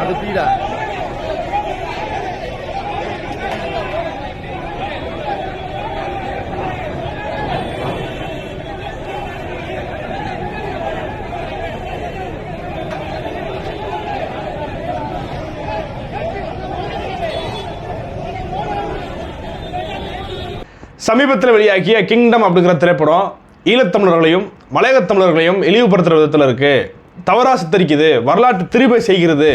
அது பீடா. சமீபத்தில் வெளியாகிய கிங்டம் அப்படிங்கிற திரைப்படம் ஈழத்தமிழர்களையும் மலையகத் தமிழர்களையும் இழிவுபடுத்துகிற விதத்தில் இருக்கு. தவறாக சித்தரிக்குது வரலாற்று திருப்பை செய்கிறது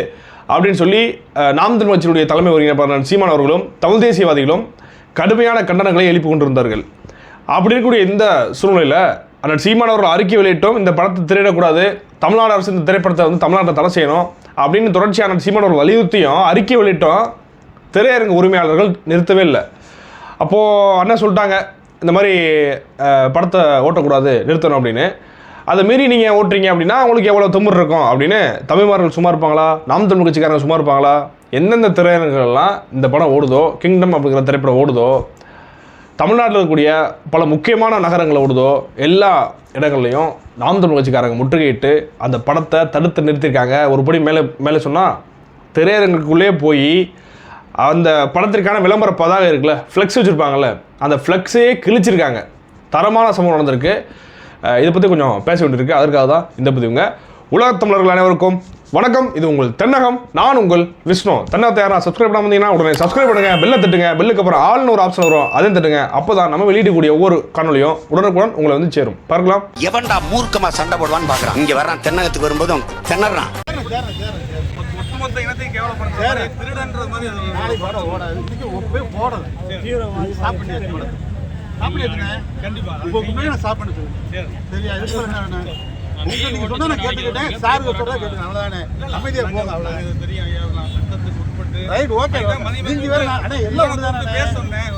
அப்படின்னு சொல்லி நாம் தமிழ் தலைமை ஒருங்கிணைப்பாளர் சீமான் அவர்களும் தமிழ் தேசியவாதிகளும் கடுமையான கண்டனங்களை எழுப்பி கொண்டிருந்தார்கள். அப்படி இருக்கக்கூடிய இந்த சூழ்நிலையில் அண்ணன் சீமான் அவர்கள் அறிக்கை வெளியிட்டும் இந்த படத்தை திரையிடக்கூடாது தமிழ்நாடு அரசு இந்த திரைப்படத்தை வந்து தமிழ்நாட்டில் தடை செய்யணும் அப்படின்னு தொடர்ச்சியான அண்ணன் சீமான் அவர்கள் வலியுறுத்தியும் அறிக்கை வெளியிட்டும். திரையரங்கு உரிமையாளர்கள் நிறுத்தவே இல்லை. அப்போது அண்ணன் சொல்லிட்டாங்க இந்த மாதிரி படத்தை ஓட்டக்கூடாது நிறுத்தணும் அப்படின்னு. அதை மீறி நீங்கள் ஓட்டுறீங்க அப்படின்னா உங்களுக்கு எவ்வளோ திமிர் இருக்கும்? அப்படின்னு தமிழ்மார்கள் சும்மா இருப்பாங்களா? நாம் தமிழ் கட்சிக்காரங்க சும்மா இருப்பாங்களா? எந்தெந்த திரையரங்குகள்லாம் இந்த படம் ஓடுதோ கிங்டம் அப்படிங்கிற திரைப்படம் ஓடுதோ தமிழ்நாட்டில் இருக்கக்கூடிய பல முக்கியமான நகரங்களில் ஓடுதோ எல்லா இடங்கள்லையும் நாம் தமிழ் கட்சிக்காரங்க முற்றுகையிட்டு அந்த படத்தை தடுத்து நிறுத்தியிருக்காங்க. ஒரு படி மேலே மேலே சொன்னால் திரையரங்குக்குள்ளேயே போய் அந்த படத்திற்கான விளம்பர பதாக இருக்குல்ல ஃப்ளெக்ஸ் வச்சுருப்பாங்கல்ல அந்த ஃப்ளெக்ஸையே கிழிச்சிருக்காங்க. தரமான சம்பவம் நடந்திருக்கு. இதை பற்றி கொஞ்சம் பேச வேண்டியிருக்கு அதற்காக தான் இந்த பதிவுங்க. உலகத் தமிழர்கள் அனைவருக்கும் வணக்கம். இது உங்கள் தென்னகம். நான் உங்கள் விஷ்ணு. தென்னகத்தை யாரா சப்ஸ்கிரைப் பண்ண வந்தீங்கன்னா உடனே சப்ஸ்கிரைப் பண்ணுங்க பெல்லை தட்டுங்க. பெல்லுக்கு அப்புறம் ஆள்னு ஒரு ஆப்ஷன் வரும். அதையும் தட்டுங்க. அப்போ தான் நம்ம வெளியிடக்கூடிய ஒவ்வொரு காணொலியும் உடனுக்குடன் உங்களை வந்து சேரும். பார்க்கலாம். எவன்டா மூர்க்கமா சண்டை போடுவான்னு பாக்குறான். இங்க வர்றான் தென்னகத்துக்கு வரும்போதும் திணறான். ஒப்பே போடல. ஸ்டாப் பண்ணியாச்சு படம் பண்ணியாச்சுண்ணே கண்டிப்பா. இப்போ முன்னாடி நான் ஸ்டாப் பண்ண சொல்லுங்க சரியா? உங்களுக்கு நீங்க சொன்னா நான் கேட்டுக்கிட்டேன். சாருக்கு சொல்றா கேட்டுக்கேன் அவ்வளவுதானே? அமைதியா போங்க அவ்வளவுதான். ரைட் ஓகே நீங்க வேற நான் அண்ணே எல்லாம் ஒன்று தானே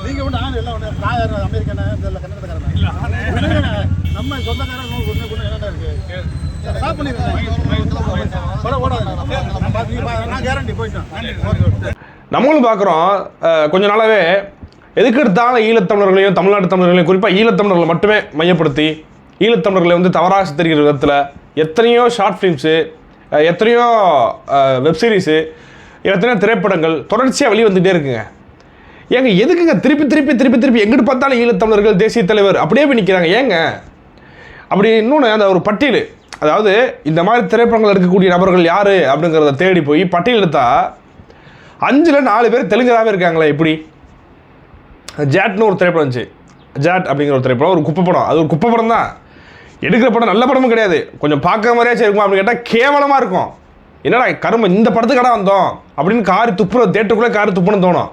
நீங்க ஒன்று நான் எல்லாம் ஒன்று நான் யார்? அமெரிக்கனா? இல்லை கன்னடக்காரன்? நம்ம சொந்தக்காரன் ஒன்று ஒன்று என்னடா இருக்கு? ஸ்டாப் ஓடாது நான் கேரண்டி போயிட்டேன். நம்மளும் பார்க்குறோம் கொஞ்ச நாளாவே எதுக்கு எடுத்தாலும் ஈழத்தமிழர்களையும் தமிழ்நாட்டு தமிழர்களையும் குறிப்பாக ஈழத்தமிழர்களை மட்டுமே மையப்படுத்தி ஈழத்தமிழர்களை வந்து தவறாக சித்தரிக்கிற விதத்தில் எத்தனையோ ஷார்ட் ஃபிலிம்ஸு எத்தனையோ வெப்சீரிஸு எத்தனையோ திரைப்படங்கள் தொடர்ச்சியாக வெளியே வந்துகிட்டே இருக்குங்க. ஏங்க எதுக்குங்க திருப்பி திருப்பி திருப்பி திருப்பி எங்கிட்டு பார்த்தாலும் ஈழத்தமிழர்கள் தேசிய தலைவர் அப்படியே போய் நிற்கிறாங்க ஏங்க அப்படி இன்னொன்று அந்த ஒரு பட்டியல். அதாவது இந்த மாதிரி திரைப்படங்கள் எடுக்கக்கூடிய நபர்கள் யார் அப்படிங்கிறத தேடி போய் பட்டியல் எடுத்தால் அஞ்சில் நாலு பேர் தெலுங்கராகவே இருக்காங்களே எப்படி? ஜாட்னு ஒரு திரைப்படம் இருந்துச்சு. ஜாட் அப்படிங்கிற ஒரு திரைப்படம் ஒரு குப்பை படம். அது ஒரு குப்பை படம் தான். எடுக்கிற படம் நல்ல படமும் கிடையாது. கொஞ்சம் பார்க்க மாதிரியாச்சும் இருக்குமா அப்படின்னு கேட்டால் கேவலமாக இருக்கும். என்னடா கரும்பு இந்த படத்துக்கு கடை வந்தோம்? அப்படின்னு கார் துப்புற தேட்டருக்குள்ளே கார் துப்புன்னு தோணும்.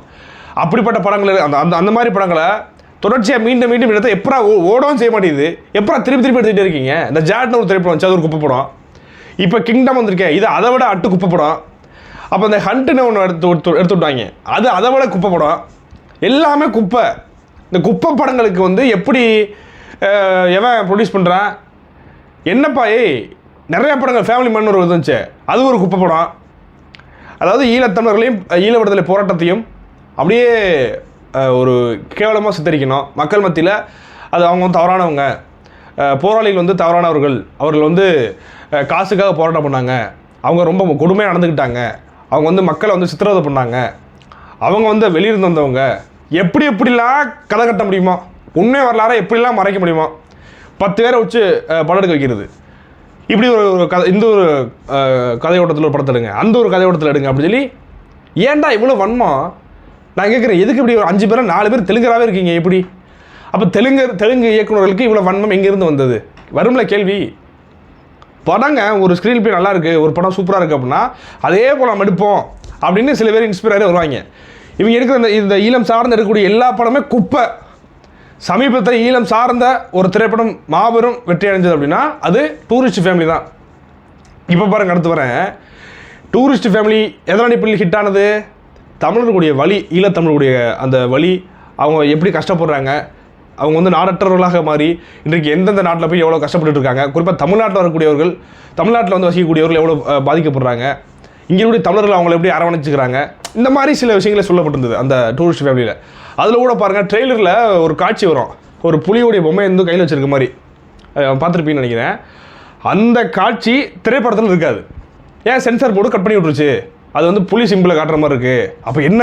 அப்படிப்பட்ட படங்கள் அந்த அந்த அந்த மாதிரி படங்களை தொடர்ச்சியாக மீண்டும் மீண்டும் எடுத்து எப்படா ஓ ஓடவும் செய்ய மாட்டேங்குது. எப்படா திருப்பி திருப்பி எடுத்துகிட்டே இருக்கீங்க? இந்த ஜாட்னு ஒரு திரைப்படம் வச்சு அது ஒரு குப்பை படம். இப்போ கிங்டம் வந்திருக்கேன் இது அதை விட அட்டு குப்பை படம். அப்போ இந்த ஹண்ட்டுன்னு ஒன்று எடுத்து எடுத்து எடுத்து விட்டாங்க. அது அதை விட குப்பை படம். எல்லாமே குப்பை. இந்த குப்பை படங்களுக்கு வந்து எப்படி எவன் ப்ரொடியூஸ் பண்ணுறான் என்னப்பா ஏய் நிறைய படங்கள் ஃபேமிலி மண் ஒரு இருந்துச்சு. அது ஒரு குப்பை படம். அதாவது ஈழத்தமிழர்களையும் ஈழ விடுதலை போராட்டத்தையும் அப்படியே ஒரு கேவலமாக சித்தரிக்கணும். மக்கள் மத்தியில் அது அவங்க வந்து தவறானவங்க. போராளிகள் வந்து தவறானவர்கள். அவர்கள் வந்து காசுக்காக போராட்டம் பண்ணாங்க. அவங்க ரொம்ப கொடுமையாக நடந்துக்கிட்டாங்க. அவங்க வந்து மக்களை வந்து சித்திரவதை பண்ணாங்க. அவங்க வந்து வெளியிருந்து வந்தவங்க எப்படி எப்படிலாம் கதை கட்ட முடியுமா? உண்மை வரலாறை எப்படிலாம் மறைக்க முடியுமா? பத்து பேரை வச்சு படம் எடுக்க வைக்கிறது. இப்படி ஒரு ஒரு கதை இந்த ஒரு கதையோட்டத்தில் ஒரு படத்தை எடுங்க. அந்த ஒரு கதையோட்டத்தில் எடுங்க அப்படின்னு சொல்லி ஏன்டா இவ்வளோ வன்மம் நான் கேட்குறேன் எதுக்கு இப்படி ஒரு அஞ்சு பேர் நாலு பேர் தெலுங்கராகவே இருக்கீங்க எப்படி? அப்போ தெலுங்கு தெலுங்கு இயக்குனர்களுக்கு இவ்வளோ வன்மம் எங்கேருந்து வந்தது? வரும்ல கேள்வி. படங்க ஒரு ஸ்க்ரீன் பிளே நல்லா இருக்குது ஒரு படம் சூப்பராக இருக்குது அப்படின்னா அதே போல் நம்ம எடுப்போம். அப்படின்னு சில பேர் இன்ஸ்பயராக வருவாங்க. இவங்க எடுக்கிற இந்த இந்த ஈழம் சார்ந்து எடுக்கக்கூடிய எல்லா படமே குப்பை. சமீபத்தில் ஈழம் சார்ந்த ஒரு திரைப்படம் மாபெரும் வெற்றி அடைஞ்சது அப்படின்னா அது டூரிஸ்ட் ஃபேமிலி தான். இப்போ பாருங்க அடுத்து வரேன். டூரிஸ்ட் ஃபேமிலி எதனால் இப்படி ஹிட் ஆனது? தமிழர்களுடைய வழி ஈழத்தமிழர்களுடைய அந்த வழி அவங்க எப்படி கஷ்டப்படுறாங்க? அவங்க வந்து நாடற்றவர்களாக மாறி இன்றைக்கு எந்தெந்த நாட்டில் போய் எவ்வளோ கஷ்டப்பட்டுட்டு இருக்காங்க? குறிப்பாக தமிழ்நாட்டில் வரக்கூடியவர்கள் தமிழ்நாட்டில் வந்து வசிக்கக்கூடியவர்கள் எவ்வளோ பாதிக்கப்படுறாங்க? இங்கே இருக்கக்கூடிய தமிழர்கள் அவங்கள எப்படி அரவணைச்சிக்கிறாங்க? இந்த மாதிரி சில விஷயங்களை சொல்லப்பட்டிருந்தது அந்த டூரிஸ்ட் ஃபேமிலியில் அதில் கூட பாருங்கள் ட்ரெய்லரில் ஒரு காட்சி வரும். ஒரு புலியோடைய பொம்மை இருந்து கையில் வச்சுருக்க மாதிரி. பார்த்துருப்பீங்கன்னு நினைக்கிறேன். அந்த காட்சி திரைப்படத்தில் இருக்காது. ஏன் சென்சார் போர்டு கட் பண்ணி விட்ருச்சு அது வந்து புலி சிம்பிளை காட்டுற மாதிரி இருக்குது அப்போ என்ன?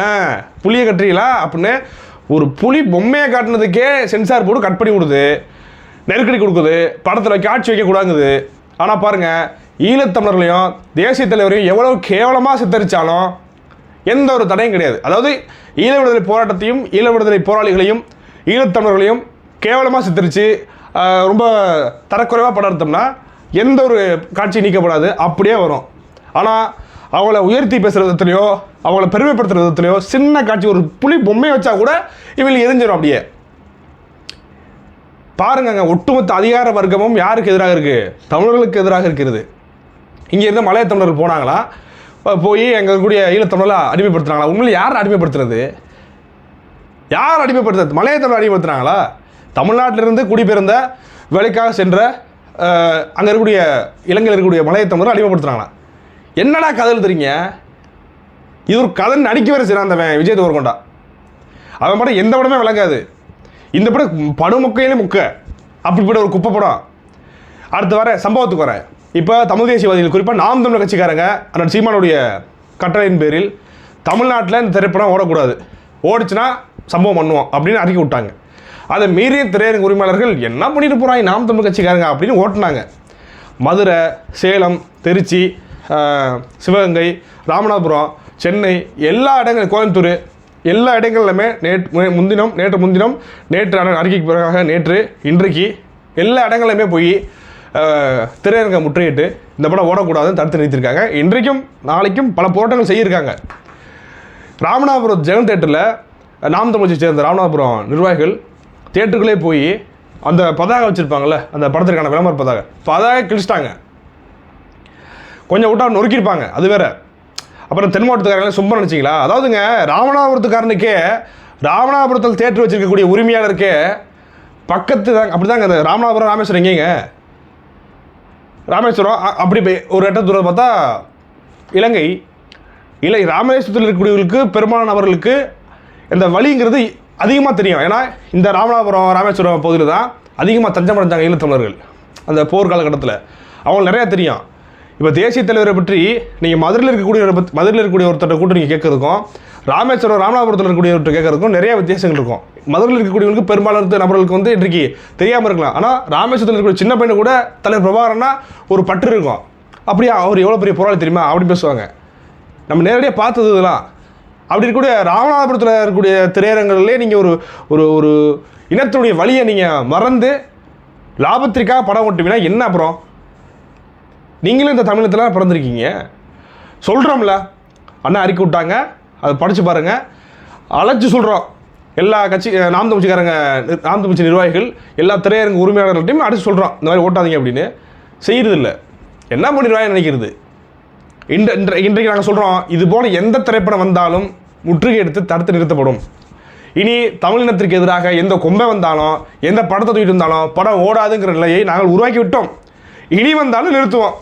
ஆ புலியை கட்டுறீங்களா? அப்படின்னு ஒரு புலி பொம்மையை காட்டினதுக்கே சென்சார் போர்டு கட் பண்ணி விடுது. நெருக்கடி கொடுக்குது. படத்தில் காட்சி வைக்கக்கூடாங்குது. ஆனால் பாருங்கள் ஈழத்தமிழர்களையும் தேசிய தலைவரையும் எவ்வளோ கேவலமாக சித்தரித்தாலும் எந்த ஒரு தடையும் கிடையாது. அதாவது ஈழ விடுதலை போராட்டத்தையும் ஈழ விடுதலை போராளிகளையும் ஈழத்தமிழர்களையும் கேவலமாக சித்தரித்து ரொம்ப தரக்குறைவாக படர்த்தோம்னா எந்த ஒரு காட்சி நீக்கப்படாது. அப்படியே வரும். ஆனால் அவங்கள உயர்த்தி பேசுகிற விதத்துலையோ அவங்கள பெருமைப்படுத்துகிற விதத்துலையோ சின்ன காட்சி ஒரு புலி பொம்மையை வச்சா கூட இவங்களுக்கு எரிஞ்சிடும் அப்படியே. பாருங்கங்க ஒட்டுமொத்த அதிகார வர்க்கமும் யாருக்கு எதிராக இருக்குது தமிழர்களுக்கு எதிராக இருக்கிறது. இங்கேருந்து மலைய தமிழர் போனாங்களா? போய் எங்கள் கூடிய ஈழத்தமிழை அடிமைப்படுத்துனாங்களா? உண்மையில் யார் அடிமைப்படுத்துறது? யார் அடிமைப்படுத்துறது? மலைய தமிழர் அடிமைப்படுத்துனாங்களா? தமிழ்நாட்டிலிருந்து குடிபெயர்ந்த வேலைக்காக சென்ற அங்கே இருக்கக்கூடிய இலங்கையில் இருக்கக்கூடிய மலைய தமிழர் அடிமைப்படுத்துனாங்களா? என்னடா கதை எழுதுறீங்க இது ஒரு கதை நடிக்க வேறு சிறந்தவன் விஜய் தேவர்கொண்டா அவன் படம் எந்த படமே விளங்காது. இந்த படம் படுமொக்கையிலே முக்க. அப்படிப்பட்ட ஒரு குப்பை படம். அடுத்து வர சம்பவத்துக்கு வரேன் இப்போ தமிழ் தேசியவாதிகள் குறிப்பாக நாம் தமிழ் கட்சிக்காரங்க அண்ணன் சீமானுடைய கட்டளையின் பேரில் தமிழ்நாட்டில் இந்த திரைப்படம் ஓடக்கூடாது. ஓடிச்சுன்னா சம்பவம் பண்ணுவோம் அப்படின்னு அறிக்கை விட்டாங்க. அதை மீறிய திரையரங்க உரிமையாளர்கள் என்ன பண்ணிட்டு போகிறாங்க நாம் தமிழ் கட்சிக்காரங்க அப்படின்னு ஓட்டுனாங்க. மதுரை சேலம் திருச்சி சிவகங்கை ராமநாதபுரம் சென்னை எல்லா இடங்களும் கோயம்புத்தூர் எல்லா இடங்கள்லையுமே நேற்று முன்தினம் நேற்று முன்தினம் நேற்று அறிக்கைக்கு பிறகாக நேற்று இன்றைக்கு எல்லா இடங்களிலுமே போய் திரையரங்க முற்றுகிட்டு இந்த படம் ஓடக்கூடாதுன்னு தடுத்து நிறுத்திருக்காங்க இன்றைக்கும் நாளைக்கும் பல போராட்டங்கள் செய்யிருக்காங்க. ராமநாதபுரம் ஜெகன் தேட்டரில் நாம் தமிழ்ச்சி சேர்ந்த ராமநாதபுரம் நிர்வாகிகள் தேட்டருக்குள்ளே போய் அந்த பதாகை வச்சுருப்பாங்கல்ல அந்த படத்திற்கான விளம்பர பதாகை பதாகை கிழிச்சிட்டாங்க. கொஞ்சம் விட்டா நொறுக்கியிருப்பாங்க அது வேற. அப்புறம் தென் மாவட்டத்துக்காரங்க சும்மா நினச்சிங்களா? அதாவதுங்க ராமநாதபுரத்துக்காரனுக்கே ராமநாதபுரத்தில் தேட்டர் வச்சிருக்கக்கூடிய உரிமையாளருக்கே பக்கத்து தான் அப்படி தாங்க அந்த ராமநாதபுரம் ராமேஸ்வரம் எங்கேங்க? ராமேஸ்வரம் அப்படி போய் ஒரு இடத்த தூரம் பார்த்தா இலங்கை. இல்லை ராமேஸ்வரத்தில் இருக்கக்கூடியவர்களுக்கு பெரும்பாலான அவர்களுக்கு இந்த வழிங்கிறது அதிகமாக தெரியும். ஏன்னா இந்த ராமநாதபுரம் ராமேஸ்வரம் பகுதியில் தான் அதிகமாக தஞ்சம் அடைஞ்சாங்க ஈழத்தமிழர்கள் அந்த போர் காலகட்டத்தில். அவங்களுக்கு நிறையா தெரியும். இப்போ தேசிய தலைவரை பற்றி நீங்கள் மதுரையில் இருக்கக்கூடிய மதுரையில் இருக்கக்கூடிய ஒருத்தரை கூட்டு நீங்கள் கேட்குறதுக்கும் ராமேஸ்வரம் ராமநாதபுரத்தில் இருக்கக்கூடியவர்கிட்ட கேட்கறதுக்கும் நிறைய வித்தியாசங்கள் இருக்கும். மதுரையில் இருக்கக்கூடியவங்களுக்கு பெரும்பாலான நபர்களுக்கு வந்து இன்றைக்கு தெரியாமல் இருக்கலாம். ஆனால் ராமேஸ்வரத்தில் இருக்கக்கூடிய சின்ன பையன் கூட தலைவர் பிரபாகரன்னா ஒரு பற்று இருக்கும். அப்படியா அவர் எவ்வளோ பெரிய போராளி தெரியுமா? அப்படின்னு பேசுவாங்க. நம்ம நேரடியாக பார்த்தது இதெல்லாம். அப்படி இருக்கக்கூடிய ராமநாதபுரத்தில் இருக்கக்கூடிய திரையரங்குகளிலே நீங்கள் ஒரு ஒரு ஒரு இனத்தினுடைய வழியை நீங்கள் மறந்து லாபத்திற்காக படம் ஓட்டுவீங்கன்னா என்ன அப்புறம்? நீங்களும் இந்த தமிழத்தில் பிறந்திருக்கீங்க? சொல்கிறோம்ல அண்ணா அறிக்கை விட்டாங்க. அதை படித்து பாருங்கள் அழைச்சி சொல்கிறோம் எல்லா கட்சி அஹ், நாம் தமிழ்ச்சிக்காரங்க நாம் தமிழ்ச்சி நிர்வாகிகள் எல்லா திரையரங்கு உரிமையாளர்கள்ட்டையும் அடித்து சொல்கிறோம் இந்த மாதிரி ஓட்டாதீங்க அப்படின்னு. செய்கிறதில்ல என்ன பண்ணிடுவாங்க நினைக்கிறது? இன்று இன்ற இன்றைக்கு நாங்கள் சொல்கிறோம் இது போல் எந்த திரைப்படம் வந்தாலும் முற்றுகை எடுத்து தடுத்து நிறுத்தப்படும். இனி தமிழினத்திற்கு எதிராக எந்த கொம்பை வந்தாலும் எந்த படத்தை தூக்கிட்டு வந்தாலும் படம் ஓடாதுங்கிற நிலையை நாங்கள் உருவாக்கி விட்டோம் இனி வந்தாலும் நிறுத்துவோம்.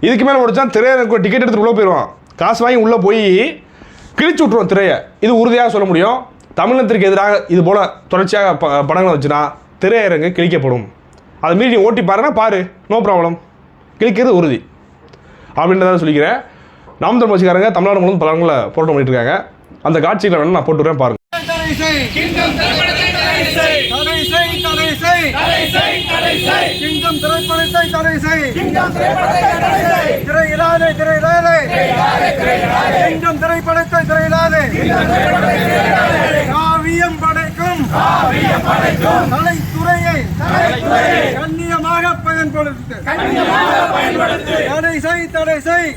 இதுக்கு மேலே ஓடிச்சா திரையரங்கு டிக்கெட் எடுத்து உள்ளே போயிடுவோம். காசு வாங்கி உள்ளே போய் கிழிச்சு விட்ருவோம் திரையை. இது உறுதியாக சொல்ல முடியும். தமிழினத்திற்கு எதிராக இது போல் தொடர்ச்சியாக ப படங்களை வச்சுனா திரையரங்கு கிழிக்கப்படும். அதை மீறி நீ ஓட்டி பாருன்னா பாரு நோ ப்ராப்ளம் கிழிக்கிறது உறுதி. அப்படின்றத சொல்லிக்கிறேன். நாம் தமிழ் கட்சிக்காரங்க தமிழ்நாடு முழுவதும் பல இடங்களில் போராட்டம் பண்ணிட்டு இருக்காங்க அந்த காட்சிகளை வேணா நான் போட்டு வரேன் பாருங்க தடை செய் தடை செய்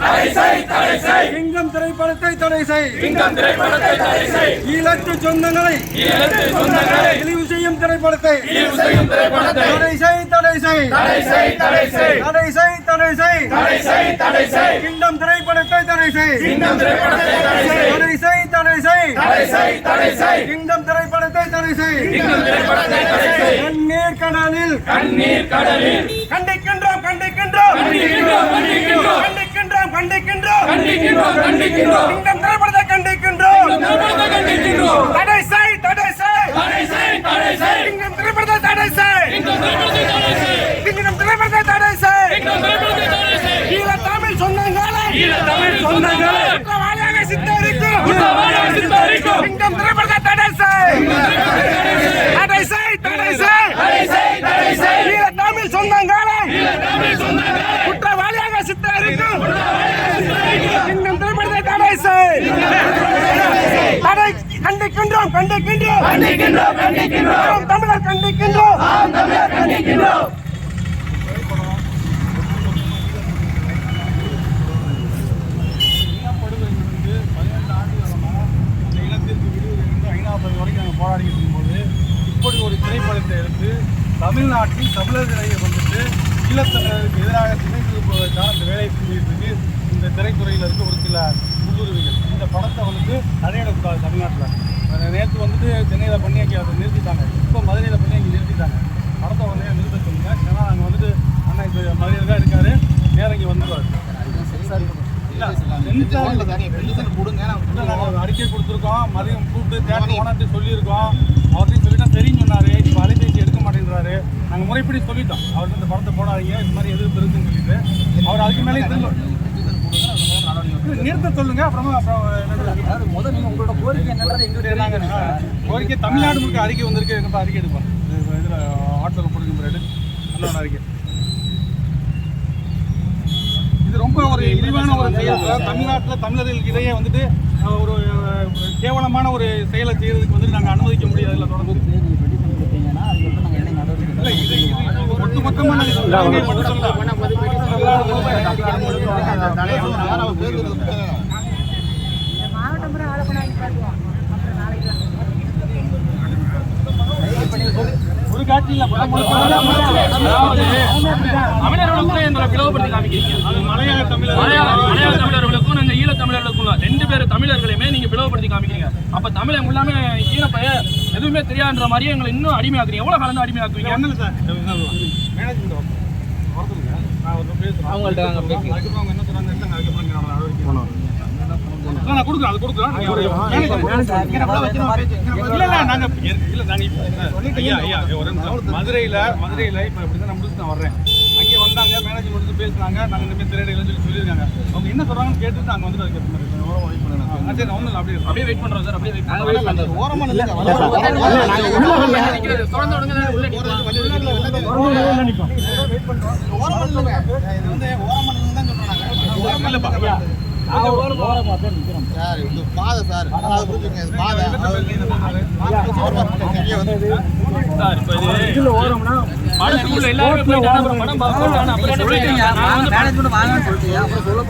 தடை செய் கிங்டம் திரைப்படத்தை தடை செய் திரையிடாதே திரையிடாதே கிங்டம் திரைப்படத்தை திரையிடாதே காவியம் படைக்கும் கலைத்துறையை கண்ணியமாக பயன்படுத்து தடை செய் தடை செய் கிங்டம் திரைப்படத்தை தடை செய் சொந்தங்களை இழிவு செய்யும் திரைப்படத்தை தடை செய் தடை செய் தடை செய் தடை செய் கிங்டம் திரைப்படத்தை தடை செய் தடை செய் தடை செய் கிங்டம் திரைப்படத்தை தடை செய் கண்ணீர் கடலில். கண்டிக்கின்றோம் கண்டிக்கின்றோம். கண்டிக்கின்றோம் கண்டிக்கின்றோம். கண்டிக்கின்றோம் கண்டிக்கின்றோம். கிங்டம் திரைப்படத்தை கண்டிக்கின்றோம் செய் திங்கம் திரைப்படத்தை தடை செய் திங்கம் திரைப்படத்தை தடை செய் திங்கம் திரைப்படத்தை தடை செய் திங்கம் திரைப்படத்தை தடை செய் ஈழ தமிழ் சொந்தங்களே. ஈழ தமிழ் சொந்தங்களே. குற்றவாளியாக சித்தரிக்கும். குற்றவாளியாக சித்தரிக்கும். திங்கம் திரைப்படத்தை தடை செய் தடை செய். தடை செய் தடை குற்றவாளியாக சித்தரிக்கும். கண்டிக்கின்றோம் கண்டிக்கின்றோம். தமிழர் கண்டிக்கின்றோம். விடுதலை என்று ஐநாவது வரைக்கும் நாங்கள் போராடிட்டு இருக்கும்போது இப்படி ஒரு திரைப்படத்தை எடுத்து தமிழ்நாட்டில் தமிழர்களை வந்துட்டு ஈழத்தமிழருக்கு எதிராக திணை திருப்புவதற்கான இந்த வேலையை செஞ்சுட்டு இந்த திரைத்துறையில் இருக்க ஒரு சில முன்னுரிமைகள் இந்த படத்தை வந்துட்டு தடையிடக்கூடாது தமிழ்நாட்டில். நேற்று வந்துட்டு சென்னையில் பண்ணி அங்கே அதை நிறுத்திட்டாங்க. இப்போ மதுரையில் பண்ணி அங்கே நிறுத்திட்டாங்க. படத்தை வந்து நிறுத்த சொல்லுங்க ஏன்னா நாங்கள் வந்துட்டு அண்ணா இப்போ மதுரையில் தான் இருக்காரு. நேரம் இங்கே வந்துடுவார் அறிக்கை கொடுத்துருக்கோம். மதியம் கூப்பிட்டு தேட்டர் ஓனர்ட்டு சொல்லியிருக்கோம். அவர்கிட்ட சொல்லிட்டா தெரியும் சொன்னாரு. இப்போ அலைபேசி எடுக்க மாட்டேன்றாரு. நாங்கள் முறைப்படி சொல்லிட்டோம். அவருக்கு இந்த படத்தை போடாதீங்க. இது மாதிரி எதுவும் இருக்குன்னு சொல்லிட்டு. அவர் அதுக்கு மேலே நிறுத்த சொல்லுங்க. அப்புறமா அப்புறம் என்னது? முதல் நீங்க உங்களோட கோரிக்கை என்னன்றது எங்களுக்கு கோரிக்கை தமிழ்நாடு முழுக்க அறிக்கை வந்திருக்கு. எங்கப்பா அறிக்கை எடுப்போம். இதில் ஆட்டோவில் போடுங்க பிறகு நல்ல அறிக்கை. இது ரொம்ப ஒரு இழிவான ஒரு செயல். தமிழ்நாட்டுல தமிழர்களுக்கு இடையே வந்துட்டு ஒரு கேவலமான ஒரு செயலை செய்யறதுக்கு வந்துட்டு நாங்கள் அனுமதிக்க முடியாது. இல்லை தொடர்ந்து. இல்லை இது ஒட்டு மொத்தமாக மாவட்டம் ஒரு காட்சி இல்லை தமிழர்களுக்கும் எங்களை பிளவுபடுத்தி காமிக்கிறீங்க அது மலையாள தமிழர் மலையாள மலையாள தமிழர்களுக்கும் இந்த ஈழ தமிழர்களுக்கும் ரெண்டு பேர் தமிழர்களையுமே நீங்க பிளவுபடுத்தி காமிக்கிறீங்க அப்ப தமிழ் எல்லாமே ஈழப்பைய எதுவுமே தெரியாதுன்ற மாதிரியே எங்களை இன்னும் அடிமையாக்குறீங்க எவ்வளவு காலம் தான் அடிமையாக்குவீங்க மேனேஜ்மெண்ட் வரதுங்க நான் ஒரு பேசுகிறேன் அவங்கள்ட்ட நாங்க பேசிக்கிறோம். அதுக்கப்புறம் அவங்க என்ன சொன்னாங்க இல்லை, அதுக்கப்புறம் நான் நடவடிக்கை இல்லை, நான் கொடுக்குறேன் அது கொடுக்குறேன் மதுரையில மதுரையில இப்ப இப்படி தான் நான் முடிச்சு நான் வர்றேன் அங்கே வந்தாங்க மேனேஜர் வந்து பேசுனாங்க நாங்க இந்த மாதிரி திரையிடலாம் சொல்லி சொல்லியிருக்காங்க அவங்க என்ன சொல்றாங்கன்னு கேட்டுட்டு நாங்க வந்து அதுக்கு சரி ஒன்றும் அப்படியே. அப்படியே வெயிட் பண்றோம் சார் அப்படியே வெயிட் சார் இது பாதை சார் பாதை இங்கே வந்து சார் இப்போ மேனேஜ்மெண்ட் வாங்கன்னு சொல்லிட்டீங்க அப்புறம் சொல்ல